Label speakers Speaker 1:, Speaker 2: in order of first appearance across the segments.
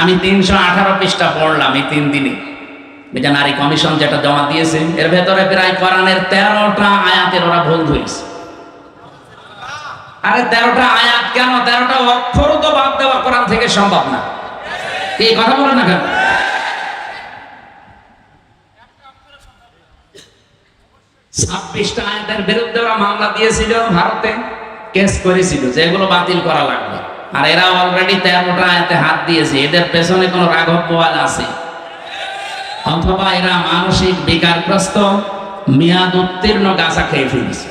Speaker 1: আমি তিনশো আঠারো পৃষ্ঠা পড়লাম এই তিন দিনে। যে নারী কমিশন যেটা জমা দিয়েছে, এর ভেতরে প্রায় কোরআনের তেরোটা আয়াতের ওরা ভুল ধরেছে আরে তেরোটা আয়াত কেন? তেরোটা অক্ষরও তো বাদ দেওয়া কোরআন থেকে সম্ভব না। এই কথা বলে না কেন? ছাব্বিশটা আয়াতের বিরুদ্ধে ওরা মামলা দিয়েছিল ভারতে, কেস করেছিল যে এগুলো বাতিল করা লাগবে। আর এরা অলরেডি তেরোটা আয়াতে হাত দিয়েছে। এদের পেছনে কোনো রাঘব আছে। অথবা এরা মানসিক বিকারগ্রস্ত, মেয়াদ উত্তীর্ণ গাছা খেয়ে ফেলেছে।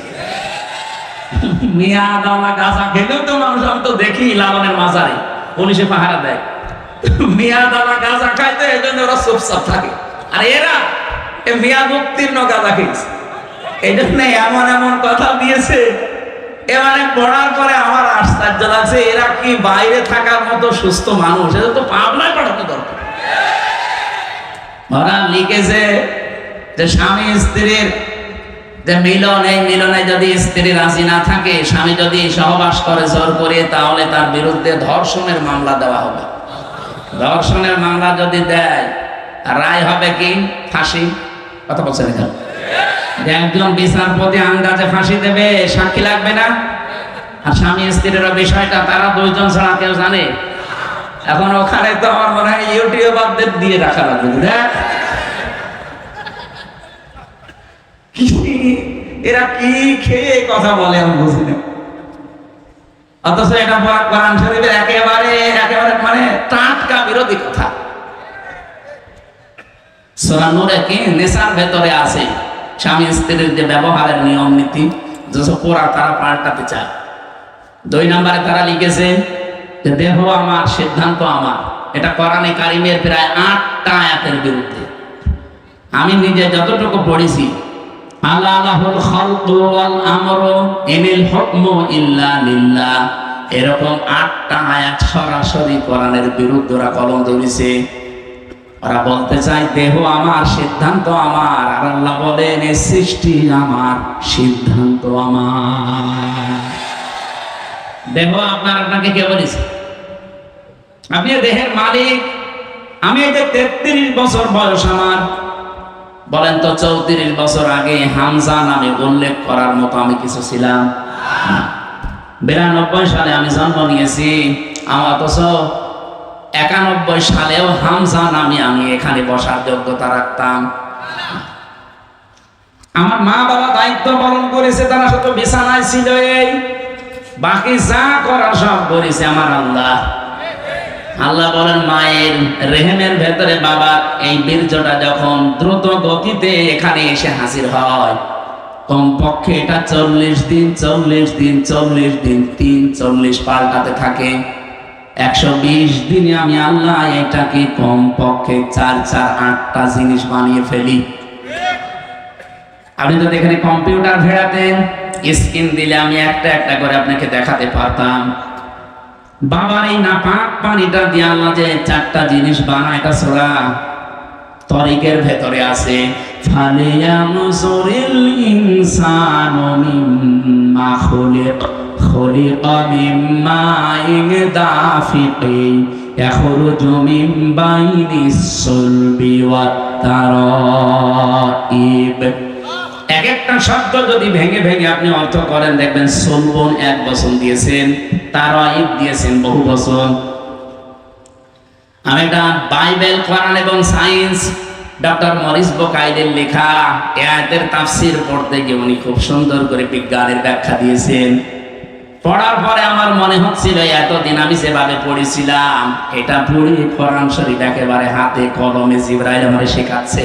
Speaker 1: মেয়াদ গাছা খেলেও তো মানুষ, আমি তো দেখি লালনের মাজারে। পুলিশে পাহারা দেয়। গাছা খাইতে এই জন্য থাকে। আর এরা উত্তীর্ণ গাঁজা খেয়েছে। এমন এমন কথা দিয়েছে। এ মানে পড়ার পরে আমার আশ্চর্য লাগছে এরা কি বাইরে থাকার মতো সুস্থ মানুষ? এটা তো পাবনায় পাঠাতে দরকার। ওরা লিখেছে যে স্বামী স্ত্রীর যে মিলন, এই মিলনে যদি স্ত্রী রাজি না থাকে, স্বামী যদি সহবাস করে জোর করে, তাহলে তার বিরুদ্ধে ধর্ষণের মামলা দেওয়া হবে। ধর্ষণের মামলা যদি দেয় রায় হবে কি? ফাঁসি। কথা বলছেন একজন বিচারপতি আন্দাজে ফাঁসি দেবে, সাক্ষী লাগবে না? আর স্বামী স্ত্রীর বিষয়টা, তারা দুইজন ছাড়া কেউ জানে। এখন ওখানে তো আমার মনে হয় ইউটিউবারদের দিয়ে রাখা লাগবে দেখ এরা কি খেয়ে কথা বলে আমি বুঝি না। অথচ এটা কোরআন শরীফের একেবারে একেবারে মানে টাটকা বিরোধী কথা। সূরা নূরে কি? নেশার ভেতরে আছে। স্বামী স্ত্রীর যে ব্যবহারের নিয়ম নীতি যেসব পোড়া তারা পাল্টাতে চায়। দুই নম্বরে তারা লিখেছে যে, দেহ আমার, সিদ্ধান্ত আমার। এটা কোরআনে কারিমের প্রায় আটটা আয়াতের বিরুদ্ধে। আমি নিজে যতটুকু পড়েছি এরকম আটটা আয়াত সরাসরি কোরআনের বিরুদ্ধে ওরা কলম ধরেছে। ওরা বলতে চায়, দেহ আমার, সিদ্ধান্ত আমার। আর আল্লাহ বলেন সৃষ্টি আমার, সিদ্ধান্ত আমার। দেহ আপনার আপনাকে কে বলেছে আপনি দেহের মালিক। আমি এই যে তেত্রিশ বছর বয়স আমার। বলেন তো চৌত্রিশ বছর আগে হামজা নামে উল্লেখ করার মতো আমি কিছু ছিলাম। বিরানব্বই সালে আমি জন্ম নিয়েছি। আমার অথচ একানব্বই সালেও হামজা নামে আমি এখানে বসার যোগ্যতা রাখতাম। আমার মা বাবা দায়িত্ব পালন করেছে, তারা শুধু বিছানায় ছিল এই বাকি যা করার সব করেছে আমার আল্লাহ। আল্লাহ বলেন, মায়ের রেহেমের ভেতরে বাবা এই বীর্যটা যখন দ্রুত গতিতে এখানে এসে হাজির হয়, কমপক্ষে এটা চল্লিশ দিন চল্লিশ দিন চল্লিশ দিন, তিন চল্লিশ পাল্টাতে থাকে। একশো বিশ দিনে আমি আল্লাহ এটাকে কমপক্ষে চার চার, আটটা জিনিস বানিয়ে ফেলি। আপনি যদি এখানে কম্পিউটার ভেড়াতেন স্ক্রিন দিলে আমি একটা একটা করে আপনাকে দেখাতে পারতাম। বাবার এই নাপাক পানিটা দিয়ে আল্লাহ যে চারটা জিনিস বানায়, এটা ছোড়া তরিকের ভেতরে আছে। ফালিয়ানসুরিল খুলিক মিন বাইনিস সুলবি ওয়াত তারাইব। এক একটা শব্দ যদি ভেঙে ভেঙে আপনি অর্থ করেন, দেখবেন সলবন এক বছর দিয়েছেন তার ঈদ দিয়েছেন বহু বছর আমি এটা বাইবেল, কোরআন এবং সায়েন্স, ডক্টর মরিস বোকাইদের লেখা এদের তাফসির পড়তে গিয়ে উনি খুব সুন্দর করে বিজ্ঞানের ব্যাখ্যা দিয়েছেন। পড়ার পরে আমার মনে হচ্ছিল, এতদিন আমি যেভাবে পড়েছিলাম, এটা পড়ি কোরআন শরীফ একেবারে হাতে কলমে জিব্রাইল আমারে শেখাচ্ছে।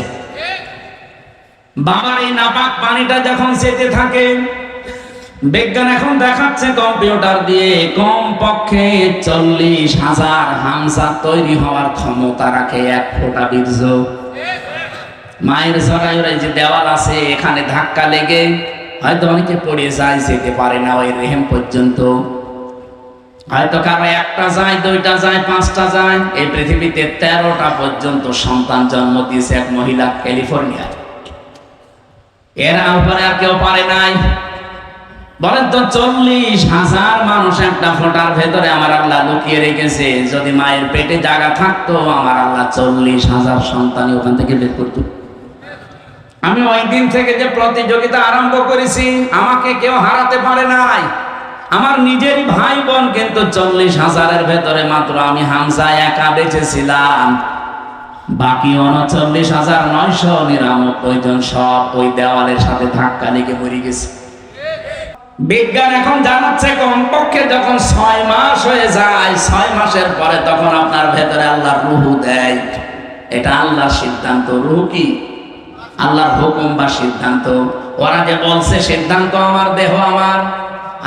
Speaker 1: বাবার এই নাপাক পানিটা যখন যেতে থাকে, বিজ্ঞান এখন দেখাচ্ছে কম্পিউটার দিয়ে কম পক্ষে চল্লিশ হাজার হামসা তৈরি হওয়ার ক্ষমতা রাখে এক ফোঁটা বীর্য। মায়ের জরায়ুর এই যে দেওয়াল আছে, এখানে ধাক্কা লেগে হয়তো অনেকে পড়ে যায়, যেতে পারে না ওই রেহেম পর্যন্ত। হয়তো কারও একটা যায়, দুইটা যায়, পাঁচটা যায়, এই পৃথিবীতে তেরোটা পর্যন্ত সন্তান জন্ম দিয়েছে এক মহিলা ক্যালিফোর্নিয়ায়। এরা উপরে আর কেউ পারে নাই। বলেন তো চল্লিশ হাজার মানুষ একটা ফোটার ভেতরে আমার আল্লাহ লুকিয়ে রেখেছে। যদি মায়ের পেটে জায়গা থাকতো, আমার আল্লাহ চল্লিশ হাজার সন্তানই ওখান থেকে বের করতো। আমি ওই দিন থেকে যে প্রতিযোগিতা আরম্ভ করেছি, আমাকে কেউ হারাতে পারে নাই। আমার নিজেরই ভাই বোন কিন্তু চল্লিশ হাজারের ভেতরে মাত্র আমি হামসা একা বেঁচেছিলাম। বাকি উনচল্লিশ হাজার নয়শো নিরানব্বই জন সব ওই দেওয়ালের সাথে ধাক্কা লেগে মরে গেছে। বিজ্ঞান এখন জানাচ্ছে কমপক্ষে যখন ছয় মাস হয়ে যায়, ছয় মাসের পরে তখন আপনার ভেতরে আল্লাহ রুহু দেয়। এটা আল্লাহর সিদ্ধান্ত, রুহু কি? আল্লাহর হুকুম বা সিদ্ধান্ত। ওরা যে বলছে, সিদ্ধান্ত আমার, দেহ আমার।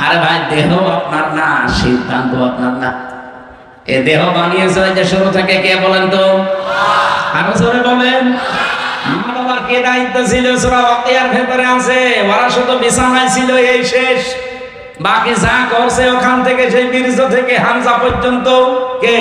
Speaker 1: আরে ভাই, দেহ আপনার না, সিদ্ধান্ত আপনার না। এ দেহ বানিয়েছে যে শুরু থেকে কে বলেন তো? আরও জোরে বলেন। কে দায়িত্ব ছিল? ভেতরে আছে। ওরা শুধু ছিল, এই শেষ। বাকি যা করছে ওখান থেকে সেই বীর্য থেকে হামজা পর্যন্ত কে?